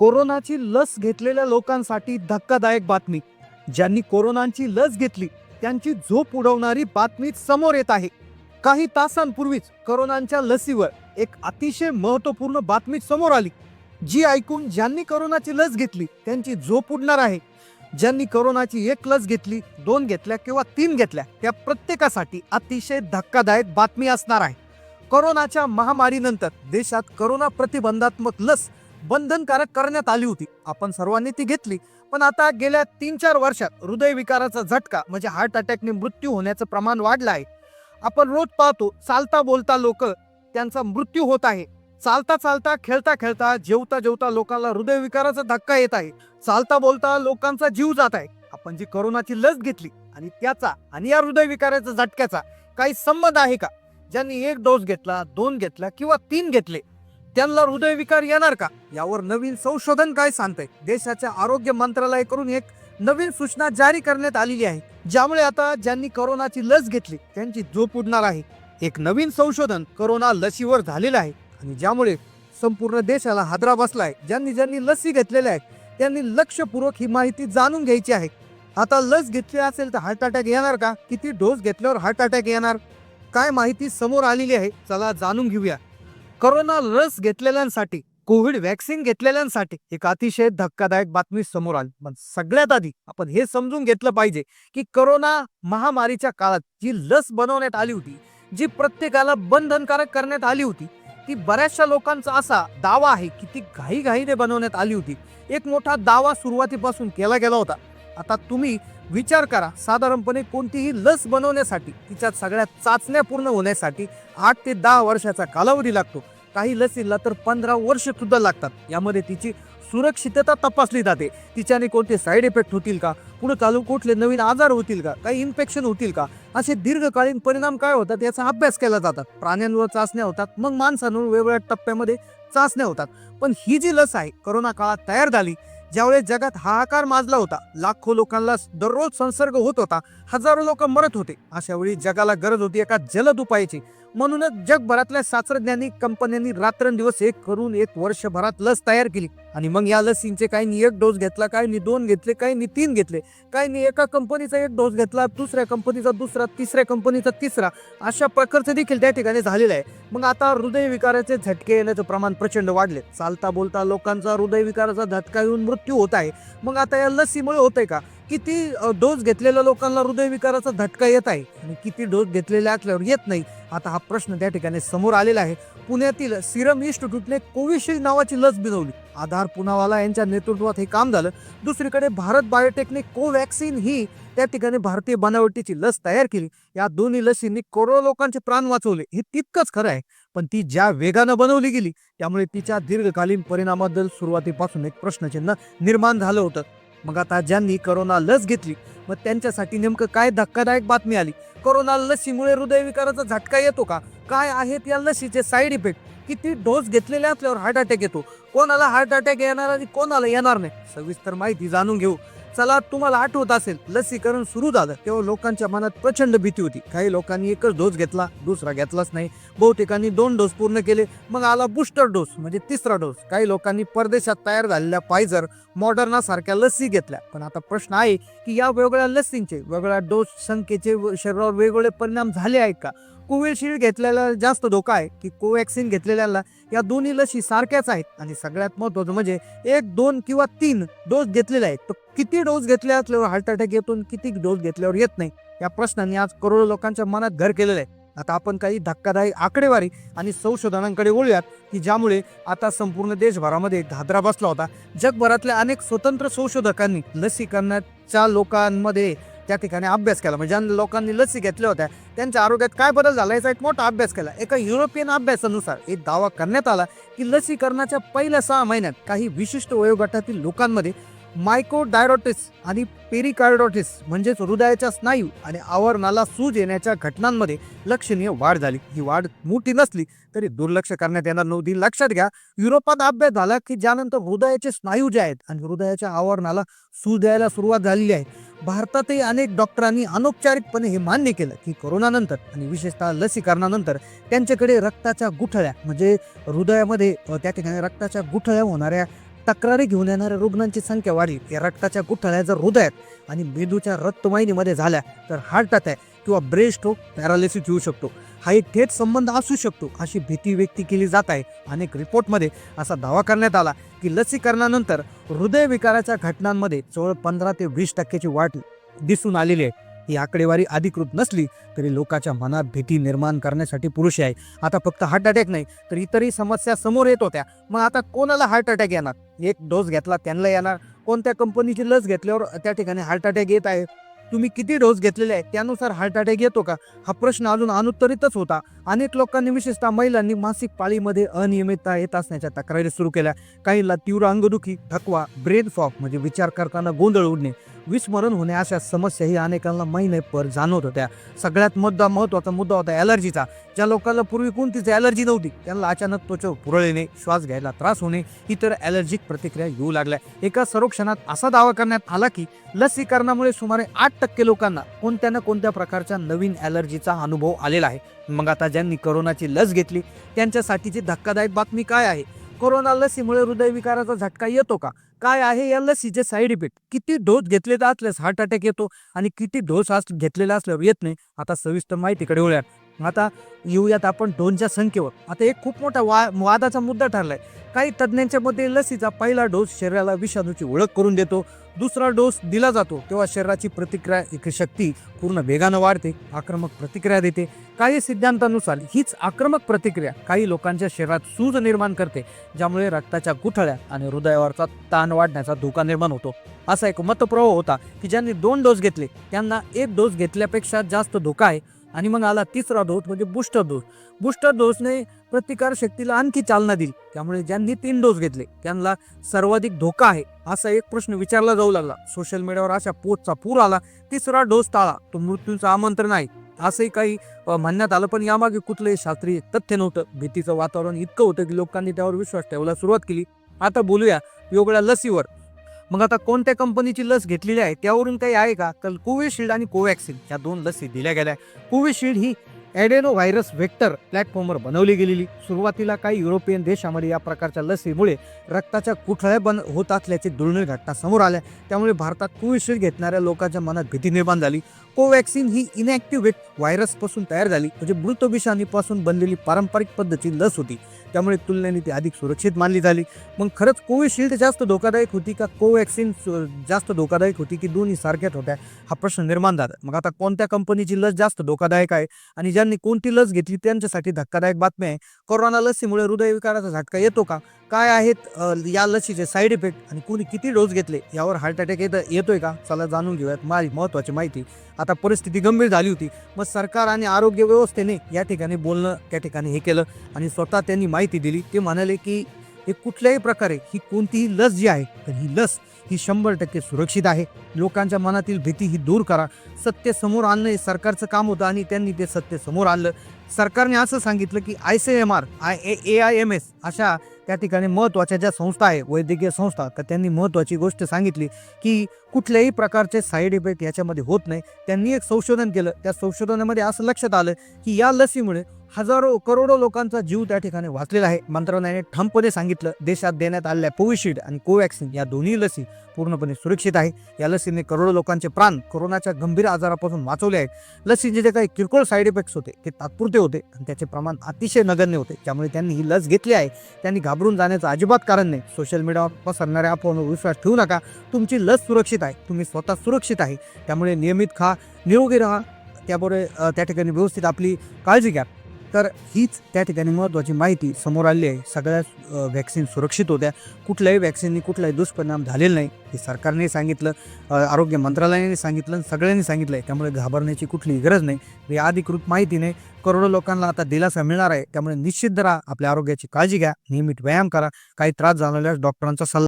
कोरोनाची लस घेतलेल्या लोकांसाठी धक्कादायक बातमी. ज्यांनी कोरोनाची लस घेतली त्यांची झोप उडवणारी बातमी समोर येत आहे. काही तासांपूर्वीच करोनांच्या लसीवर एक अतिशय महत्त्वपूर्ण बातमी समोर आली. जी ऐकून ज्यांनी करोनाची लस घेतली त्यांची झोप उडणार आहे. ज्यांनी करोनाची एक लस घेतली दोन घेतल्या किंवा तीन घेतल्या त्या प्रत्येकासाठी अतिशय धक्कादायक बातमी असणार आहे. कोरोनाच्या महामारीनंतर देशात करोना प्रतिबंधात्मक लस बंधनकारक करण्यात आली होती. आपण सर्वांनी ती घेतली. पण आता गेल्या तीन चार वर्षात हृदयविकाराचा झटका म्हणजे हार्ट अटॅकने मृत्यू होण्याचं प्रमाण वाढलं आहे. आपण रोज पाहतो चालता बोलता लोक त्यांचा मृत्यू होत आहे. चालता चालता खेळता खेळता जेवता जेवता लोकांना हृदयविकाराचा धक्का येत आहे. चालता बोलता लोकांचा जीव जात आहे. आपण जी करोनाची लस घेतली आणि त्याचा आणि या हृदयविकाराच्या झटक्याचा काही संबंध आहे का? ज्यांनी एक डोस घेतला दोन घेतला किंवा तीन घेतले त्यांना हृदयविकार येणार का? यावर नवीन संशोधन काय सांगतंय? देशाच्या आरोग्य मंत्रालयाकडून एक नवीन सूचना जारी करण्यात आलेली आहे ज्यामुळे आता ज्यांनी करोनाची लस घेतली त्यांची झोप उडणार आहे. एक नवीन संशोधन करोना लसीवर झालेलं आहे आणि ज्यामुळे संपूर्ण देशाला हादरा बसला आहे. ज्यांनी ज्यांनी लसी घेतलेल्या आहेत त्यांनी लक्षपूर्वक ही माहिती जाणून घ्यायची आहे. आता लस घेतली असेल तर हार्ट अटॅक येणार का? किती डोस घेतल्यावर हार्ट अटॅक येणार? काय माहिती समोर आलेली आहे चला जाणून घेऊया. करोना लस घेतलेल्यांसाठी कोविड व्हॅक्सिन घेतलेल्यांसाठी एक अतिशय धक्कादायक बातमी समोर आली. पण सगळ्यात आधी आपण हे समजून घेतलं पाहिजे की करोना महामारीच्या काळात जी लस बनवण्यात आली होती जी प्रत्येकाला बंधनकारक करण्यात आली होती ती बऱ्याचशा लोकांचा असा दावा आहे की ती घाईघाईने बनवण्यात आली होती. एक मोठा दावा सुरुवातीपासून केला गेला होता. आता तुम्ही विचार करा साधारणपणे कोणतीही लस बनवण्यासाठी तिच्यात सगळ्या चाचण्या पूर्ण होण्यासाठी आठ ते दहा वर्षाचा कालावधी लागतो. काही लसीला तर पंधरा वर्ष सुद्धा लागतात. यामध्ये तिची सुरक्षितता तपासली जाते. तिच्याने कोणते साईड इफेक्ट होतील का? पुढे चालू कुठले नवीन आजार होतील का? काही इन्फेक्शन होतील का? असे दीर्घकालीन परिणाम काय होतात याचा अभ्यास केला जातात. प्राण्यांवर चाचण्या होतात मग माणसांवर वेगवेगळ्या टप्प्यामध्ये चाचण्या होतात. पण ही जी लस आहे करोना काळात तयार झाली ज्यावेळेस जगात हाहाकार माजला होता लाखो लोकांना दररोज संसर्ग होत होता हजारो लोक मरत होते. अशा वेळी जगाला गरज होती एका जलद उपायाची. म्हणूनच जगभरातल्या शास्त्रज्ञांनी कंपन्यांनी रात्रंदिवस एक करून एक वर्षभरात लस तयार केली. आणि मग या लसींचे काहींनी एक डोस घेतला काहींनी दोन घेतले काहींनी तीन घेतले काहींनी एका कंपनीचा एक डोस घेतला दुसऱ्या कंपनीचा दुसरा तिसऱ्या कंपनीचा तिसरा. अशा प्रकारचं देखील त्या ठिकाणी झालेलं आहे. मग आता हृदयविकाराचे झटके येण्याचं प्रमाण प्रचंड वाढले. चालता बोलता लोकांचा हृदयविकाराचा झटका येऊन मृत्यू होत आहे. मग आता या लसीमुळे होतंय का? किती डोस घेतलेल्या लोकांना हृदयविकाराचा धटका येत आहे आणि किती डोस घेतलेल्या असल्यावर येत नाही? आता हा प्रश्न त्या ठिकाणी समोर आलेला आहे. पुण्यातील सिरम इन्स्टिट्यूटने कोविशिल्ड नावाची लस बनवली. आधार पुनावाला यांच्या नेतृत्वात हे काम झालं. दुसरीकडे भारत बायोटेकने कोवॅक्सिन ही त्या ठिकाणी भारतीय बनावटीची लस तयार केली. या दोन्ही लसींनी करोडो लोकांचे प्राण वाचवले. हे तितकंच खरं आहे. पण ती ज्या वेगानं बनवली गेली त्यामुळे तिच्या दीर्घकालीन परिणामाबद्दल सुरुवातीपासून एक प्रश्नचिन्ह निर्माण झालं होतं. मग आता ज्यांनी करोना लस घेतली मग त्यांच्यासाठी नेमकं काय धक्कादायक बातमी आली? करोना लसीमुळे हृदयविकाराचा झटका येतो का? काय आहेत या लसीचे साईड इफेक्ट किती डोस घेतलेले असल्यावर हार्ट अटॅक येतो? कोणाला हार्ट अटॅक येणार आणि कोणाला येणार नाही. सविस्तर माहिती जाणून घेऊ. चला तुम्हाला आठवत असेल लसीकरण सुरू झालं. तेव्हा लोकांच्या मनात प्रचंड भीती होती. काही लोकांनी एकच डोस घेतला दुसरा घेतलाच नाही. बहुतेकांनी दोन डोस पूर्ण केले. मग आला बुस्टर डोस म्हणजे तिसरा डोस काही लोकांनी परदेशात तयार झालेल्या फायझर मॉडर्ना सारख्या लसी घेतल्या. पण आता प्रश्न आहे की या वेगवेगळ्या लसींचे वेगळ्या डोस संख्येचे शरीरावर वेगवेगळे परिणाम झाले आहेत का? कोविशिल्ड घेतलेला जास्त धोका आहे की कोवॅक्सिन घेतलेल्याला या दोन्ही लसी सारख्याच आहेत. आणि सगळ्यात महत्वाचं म्हणजे एक दोन किंवा तीन डोस घेतलेले आहेत. तर किती डोस घेतले असल्यावर हार्ट अटॅक येतो किती डोस घेतल्यावर येत नाही? या प्रश्नाने आज करोडो लोकांच्या मनात घर केलेलं आहे. आता आपण काही धक्कादायक आकडेवारी आणि संशोधनांकडे वळूयात की ज्यामुळे आता संपूर्ण देशभरामध्ये धादरा बसला होता. जगभरातल्या अनेक स्वतंत्र संशोधकांनी लसीकरणाच्या लोकांमध्ये त्या ठिकाणी अभ्यास केला. म्हणजे ज्या लोकांनी लसी घेतल्या होत्या त्यांच्या आरोग्यात काय बदल झाला याचा एक मोठा अभ्यास केला. एका युरोपियन अभ्यासानुसार एक दावा करण्यात आला की लसीकरणाच्या पहिल्या सहा महिन्यात काही विशिष्ट वयोगटातील लोकांमध्ये मायकोडायरोटिस आणि पेरिकार्डोटिस म्हणजेच हृदयाच्या स्नायू आणि आवरणाला सूज येण्याच्या घटनांमध्ये लक्षणीय वाढ झाली. ही वाढ मोठी नसली तरी दुर्लक्ष करण्यात येणार नव्हती. लक्षात घ्या युरोपात अभ्यास झाला की ज्यानंतर हृदयाचे स्नायू जे आहेत आणि हृदयाच्या आवरणाला सूज द्यायला सुरुवात झालेली आहे. भारतातही अनेक डॉक्टरांनी अनौपचारिकपणे हे मान्य केलं की कोरोनानंतर आणि विशेषतः लसीकरणानंतर त्यांच्याकडे रक्ताच्या गुठळ्या म्हणजे हृदयामध्ये त्या ठिकाणी रक्ताच्या गुठळ्या होणाऱ्या तक्रारी घेऊन येणाऱ्या रुग्णांची संख्या वाढली. या रक्ताच्या गुठळ्या जर हृदयात आणि मेंदूच्या रक्तवाहिनीमध्ये झाल्या तर हार्ट अटॅक किंवा ब्रेन स्ट्रोक पॅरालिसिस होऊ शकतो. हा एक थेट संबंध असू शकतो अशी भीती व्यक्त केली जात आहे. अनेक रिपोर्टमध्ये असा दावा करण्यात आला की लसीकरणानंतर हृदयविकाराच्या घटनांमध्ये जवळ पंधरा ते वीस टक्क्याची वाढ दिसून आलेली आहे. ही आकडेवारी अधिकृत नसली तरी लोकांच्या मनात भीती निर्माण करण्यासाठी पुरुष आहे. आता फक्त हार्ट अटॅक नाही तर इतरही समस्या समोर येत होत्या. मग आता कोणाला हार्ट अटॅक येणार? एक डोस घेतला त्यांना येणार. कोणत्या कंपनीची लस घेतल्यावर त्या ठिकाणी हार्ट अटॅक येत आहे? तुम्ही किती डोस घेतलेले आहेत? त्यानुसार हार्ट अटॅक येतो का? हा प्रश्न अजून अनुत्तरितच होता. अनेक लोकांनी विशेषतः महिलांनी मासिक पाळीमध्ये अनियमितता येत असण्याच्या तक्रारी सुरू केल्या. काहींना तीव्र अंगदुखी थकवा ब्रेन फॉग म्हणजे विचार करताना गोंधळ उडणे. विस्मरण होणे अशा समस्याही अनेकांना महिनेभर जाणवत होत्या. सगळ्यात मुद्दा महत्त्वाचा मुद्दा होता ॲलर्जीचा. ज्या लोकांना पूर्वी कोणतीच ॲलर्जी नव्हती त्यांना अचानक त्वचा पुरळ येणे श्वास घ्यायला त्रास होणे इतर ॲलर्जिक प्रतिक्रिया येऊ लागल्या. एका सर्वेक्षणात असा दावा करण्यात आला की लसीकरणामुळे सुमारे आठ टक्के लोकांना कोणत्या ना कोणत्या प्रकारच्या नवीन ॲलर्जीचा अनुभव आलेला आहे. मग आता ज्यांनी करोनाची लस घेतली त्यांच्यासाठीची धक्कादायक बातमी काय आहे? कोरोना लसीमुळे हृदयविकाराचा झटका येतो का? काय आहे या लसीचे साईड इफेक्ट किती डोस घेतले असल्यास हार्ट अटॅक येतो आणि किती डोस घेतलेला असल्यावर येत नाही? आता सविस्तर माहितीकडे वळूयात. आता येऊयात आपण डोनच्या संख्येवर. आता एक खूप मोठा वा वादाचा मुद्दा ठरलाय. काही तज्ज्ञांच्या मते लसीचा पहिला डोस शरीराला विषाणूची ओळख करून देतो. दुसरा डोस दिला जातो तेव्हा शरीराची प्रतिक्रिया एक शक्ती पूर्ण वेगानं वाढते आक्रमक प्रतिक्रिया देते. काही सिद्धांतानुसार हीच आक्रमक प्रतिक्रिया काही लोकांच्या शरीरात सूज निर्माण करते ज्यामुळे रक्ताच्या गुठळ्या आणि हृदयावरचा ताण वाढण्याचा धोका निर्माण होतो. असा एक मतप्रवाह होता की ज्यांनी दोन डोस घेतले त्यांना एक डोस घेतल्यापेक्षा जास्त धोका आहे. आणि मग आला तिसरा डोस म्हणजे बुस्टर डोस. बुस्टर डोसने प्रतिकार शक्तीला आणखी चालना दिली. त्यामुळे ज्यांनी तीन डोस घेतले त्यांना सर्वाधिक धोका आहे असा एक प्रश्न विचारला जाऊ लागला. सोशल मीडियावर अशा पोचचा पूर आला तिसरा डोस टाळा. तो मृत्यूचं आमंत्रण आहे. असंही काही म्हणण्यात आलं पण यामागे कुठलंही शास्त्रीय तथ्य नव्हतं. भीतीचं वातावरण इतकं होतं की लोकांनी त्यावर विश्वास ठेवायला सुरुवात केली. आता बोलूया वेगळ्या लसीवर. मग आता कोणत्या कंपनीची लस घेतलेली आहे? त्यावरून काही आहे का? तर कोविशिल्ड आणि कोवॅक्सिन या दोन लसी दिल्या गेल्या कोविशिल्ड ही ॲडेनो व्हायरस व्हेक्टर प्लॅटफॉर्मवर बनवली गेलेली. सुरुवातीला काही युरोपियन देशामध्ये या प्रकारच्या लसीमुळे रक्ताच्या कुठळ्या बन होत असल्याची दुर्मिळ घटना समोर आल्या. त्यामुळे भारतात कोविशिल्ड घेतणाऱ्या लोकांच्या मनात भीती निर्माण झाली. कोवॅक्सिन ही इनॅक्टिव्हेट व्हायरसपासून तयार झाली. म्हणजे मृत विषाणूपासून बनलेली पारंपरिक पद्धतीची लस होती. त्यामुळे तुलनेने ती अधिक सुरक्षित मानली झाली. मग खरंच कोविशिल्ड जास्त धोकादायक होती का? कोवॅक्सिन जास्त धोकादायक होती की दोन्ही सारख्याच होत्या? हा प्रश्न निर्माण झाला. मग आता कोणत्या कंपनीची लस जास्त धोकादायक आहे? आणि ज्यांनी कोणती लस घेतली त्यांच्यासाठी धक्कादायक बातमी आहे. कोरोना लसीमुळे हृदयविकाराचा झटका येतो का? काय आहेत या लसीचे साईड इफेक्ट आणि कोणी किती डोस घेतले? यावर हार्ट अटॅक येत येतोय का? चला जाणून घेऊयात. माझी महत्वाची माहिती. आता आता परिस्थिती गंभीर झाली होती. मग सरकार आणि आरोग्य व्यवस्थेने या ठिकाणी बोलणं त्या ठिकाणी हे केलं आणि स्वतः त्यांनी माहिती दिली. ते म्हणाले की हे कुठल्याही प्रकारे ही कोणतीही लस जी आहे तर ही लस ही शंभर टक्के सुरक्षित आहे. लोकांच्या मनातील भीती ही दूर करा. सत्य समोर आणणं हे सरकारचं काम होतं आणि त्यांनी ते सत्य समोर आणलं. सरकारने असं सांगितलं की I C M R I A A I M S अशा त्या ठिकाणी महत्त्वाच्या ज्या संस्था आहे वैद्यकीय संस्था तर त्यांनी महत्त्वाची गोष्ट सांगितली की कुठल्याही प्रकारचे साईड इफेक्ट याच्यामध्ये होत नाही. त्यांनी एक संशोधन केलं. त्या संशोधनामध्ये असं लक्षात आलं की या लसीमुळे हजारो करोडो लोकांचा जीव त्या ठिकाणी वाचलेला आहे. मंत्रालयाने ठामपणे सांगितलं देशात देण्यात आलेल्या कोविशिल्ड आणि कोवॅक्सिन या दोन्ही लसी पूर्णपणे सुरक्षित आहे. या लसीने करोडो लोकांचे प्राण कोरोनाच्या गंभीर आजारापासून वाचवले आहेत. लसीचे जे काही किरकोळ साईड इफेक्ट्स होते ते तात्पुरते होते आणि त्याचे प्रमाण अतिशय नगण्य होते. त्यामुळे त्यांनी ही लस घेतली आहे. त्यांनी घाबरून जाण्याचं अजिबात कारण नाही. सोशल मीडियावर पसरणाऱ्या अफवांवर विश्वास ठेवू नका. तुमची लस सुरक्षित आहे. तुम्ही स्वतः सुरक्षित आहे. त्यामुळे नियमित खा निरोगी राहा. त्यामुळे त्या ठिकाणी व्यवस्थित आपली काळजी घ्या. तर हीच त्या ठिकाणी महत्त्वाची माहिती समोर आली आहे. सगळ्या व्हॅक्सिन सुरक्षित होत्या. कुठल्याही व्हॅक्सिननी कुठलाही दुष्परिणाम झालेला नाही. हे सरकारने सांगितलं आरोग्य मंत्रालयाने सांगितलं सगळ्यांनी सांगितलं आहे त्यामुळे घाबरण्याची कुठलीही गरज नाही. ही अधिकृत माहितीने करोडो लोकांना आता दिलासा मिळणार आहे. त्यामुळे निश्चित राहा. आपल्या आरोग्याची काळजी घ्या. नियमित व्यायाम करा. काही त्रास झालेल्यास डॉक्टरांचा सल्ला